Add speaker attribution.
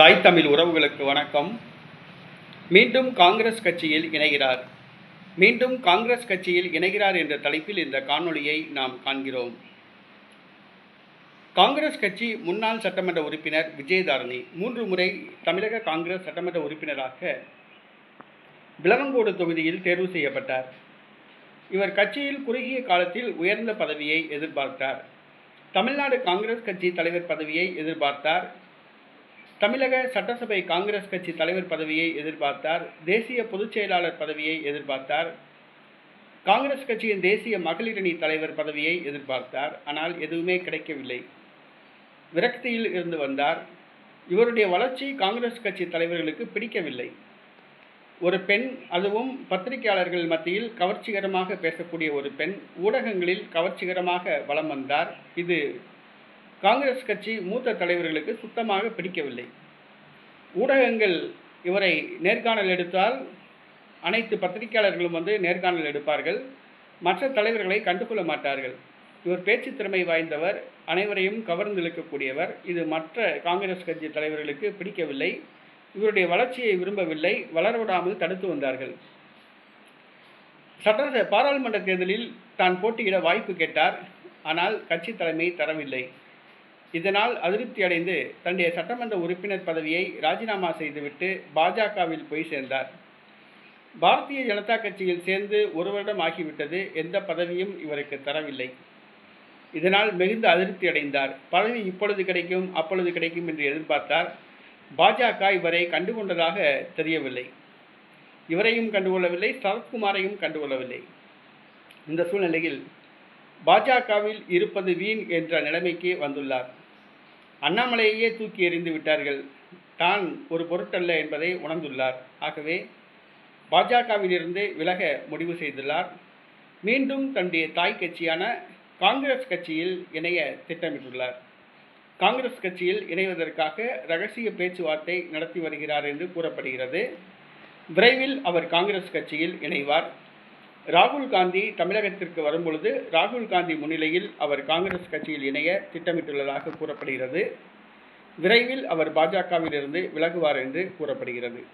Speaker 1: தாய் தமிழ் உறவுகளுக்கு வணக்கம். மீண்டும் காங்கிரஸ் கட்சியில் இணைகிறார். மீண்டும் காங்கிரஸ் கட்சியில் இணைகிறார் என்ற தலைப்பில் இந்த காணொளியை நாம் காண்கிறோம். காங்கிரஸ் கட்சி முன்னாள் சட்டமன்ற உறுப்பினர் விஜயதாரணி மூன்று முறை தமிழக காங்கிரஸ் சட்டமன்ற உறுப்பினராக விலங்கோடு தொகுதியில் தேர்வு செய்யப்பட்டார். இவர் கட்சியில் குறுகிய காலத்தில் உயர்ந்த பதவியை எதிர்பார்த்தார். தமிழ்நாடு காங்கிரஸ் கட்சி தலைவர் பதவியை எதிர்பார்த்தார். தமிழக சட்டசபை காங்கிரஸ் கட்சி தலைவர் பதவியை எதிர்பார்த்தார் தேசிய பொதுச் செயலாளர் பதவியை எதிர்பார்த்தார் காங்கிரஸ் கட்சியின் தேசிய மகளிரணி தலைவர் பதவியை எதிர்பார்த்தார் ஆனால் எதுவுமே கிடைக்கவில்லை. விரக்தியில் இருந்து வந்தார். இவருடைய வளர்ச்சி காங்கிரஸ் கட்சி தலைவர்களுக்கு பிடிக்கவில்லை. ஒரு பெண் அதுவும் பத்திரிகையாளர்கள் மத்தியில் கவர்ச்சிகரமாக பேசக்கூடிய ஒரு பெண் ஊடகங்களில் கவர்ச்சிகரமாக வலம் வந்தார். இது காங்கிரஸ் கட்சி மூத்த தலைவர்களுக்கு சுத்தமாக பிடிக்கவில்லை. ஊடகங்கள் இவரை நேர்காணல் எடுத்தால் அனைத்து பத்திரிகையாளர்களும் வந்து நேர்காணல் எடுப்பார்கள். மற்ற தலைவர்களை கண்டுகொள்ள மாட்டார்கள். இவர் பேச்சு திறமை வாய்ந்தவர் அனைவரையும் கவர்ந்திழுக்கக்கூடியவர் இது மற்ற காங்கிரஸ் கட்சி தலைவர்களுக்கு பிடிக்கவில்லை. இவருடைய வளர்ச்சியை விரும்பவில்லை. வளரவிடாமல் தடுத்து வந்தார்கள். சட்ட பாராளுமன்ற தேர்தலில் தான் போட்டியிட வாய்ப்பு கேட்டார். ஆனால் கட்சி தலைமை தரவில்லை. இதனால் அதிருப்தி அடைந்து தன்னுடைய சட்டமன்ற உறுப்பினர் பதவியை ராஜினாமா செய்துவிட்டு பாஜகவில் போய் சேர்ந்தார். பாரதிய ஜனதா கட்சியில் சேர்ந்து ஒரு வருடம் ஆகிவிட்டது எந்த பதவியும் இவருக்கு தரவில்லை. இதனால் மிகுந்த அதிருப்தி அடைந்தார் பதவி இப்பொழுது கிடைக்கும் அப்பொழுது கிடைக்கும் என்று எதிர்பார்த்தார். பாஜக இவரை கண்டுகொண்டதாக தெரியவில்லை. இவரையும் கண்டுகொள்ளவில்லை சரத்குமாரையும் கண்டுகொள்ளவில்லை. இந்த சூழ்நிலையில் பாஜகவில் இருப்பது வீண் என்ற நிலைமைக்கு வந்துள்ளார். அண்ணாமலையே தூக்கி எறிந்து விட்டார்கள். தான் ஒரு பொருட்டல்ல என்பதை உணர்ந்துள்ளார். ஆகவே பாஜகவிலிருந்து விலக முடிவு செய்துள்ளார். மீண்டும் தன்னுடைய தாய் கட்சியான காங்கிரஸ் கட்சியில் இணைய திட்டமிட்டுள்ளார். காங்கிரஸ் கட்சியில் இணைவதற்காக ரகசிய பேச்சுவார்த்தை நடத்தி வருகிறார் என்று கூறப்படுகிறது. விரைவில் அவர் காங்கிரஸ் கட்சியில் இணைவார். ராகுல் காந்தி தமிழகத்திற்கு வரும்பொழுது ராகுல் காந்தி முன்னிலையில் அவர் காங்கிரஸ் கட்சியில் இணைய திட்டமிட்டுள்ளதாக கூறப்படுகிறது. விரைவில் அவர் பாஜகவிலிருந்து விலகுவார் என்று கூறப்படுகிறது.